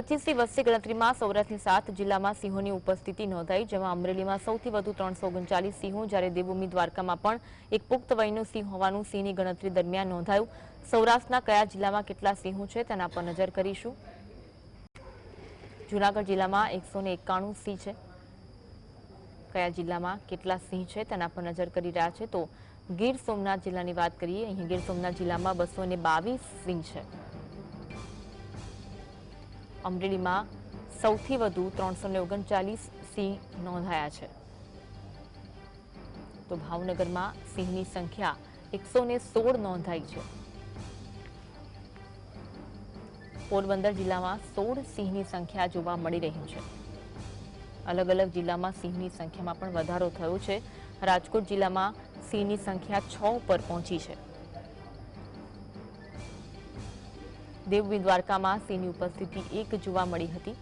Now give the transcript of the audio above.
પચીસથી વસ્તી ગણતરીમાં સૌરાષ્ટ્રની સાત જિલ્લામાં સિંહોની ઉપસ્થિતિ નોંધાઈ, જેમાં અમરેલીમાં સૌથી વધુ ત્રણસો ઓગણચાલીસ સિંહો, જ્યારે દેવભૂમિ દ્વારકામાં પણ એક પુખ્ત વયનું સિંહ હોવાનું સિંહની ગણતરી દરમિયાન નોંધાયું. સૌરાષ્ટ્રના કયા જિલ્લામાં કેટલા સિંહો છે તેના પર નજર કરીશું. જૂનાગઢ જિલ્લામાં એકસો એકાણું સિંહ છે. કયા જિલ્લામાં કેટલા સિંહ છે તેના પર નજર કરી રહ્યા છે. તો ગીર સોમનાથ જિલ્લાની વાત કરીએ, અહીં ગીર સોમનાથ જિલ્લામાં બસો બાવીસ સિંહ છે. અમરેલીમાં સૌથી વધુ ત્રણસો ને ઓગણચાલીસ સિંહ નોંધાયા છે. તો ભાવનગરમાં સિંહની સંખ્યા એકસો ને સોળ નોંધાઈ છે. પોરબંદર જિલ્લામાં સોળ સિંહની સંખ્યા જોવા મળી રહી છે. અલગ અલગ જિલ્લામાં સિંહની સંખ્યામાં પણ વધારો થયો છે. રાજકોટ જિલ્લામાં સિંહની સંખ્યા છ ઉપર પહોંચી છે. દેવભૂમિ દ્વારકામાં સિંહની ઉપસ્થિતિ એક જોવા મળી હતી?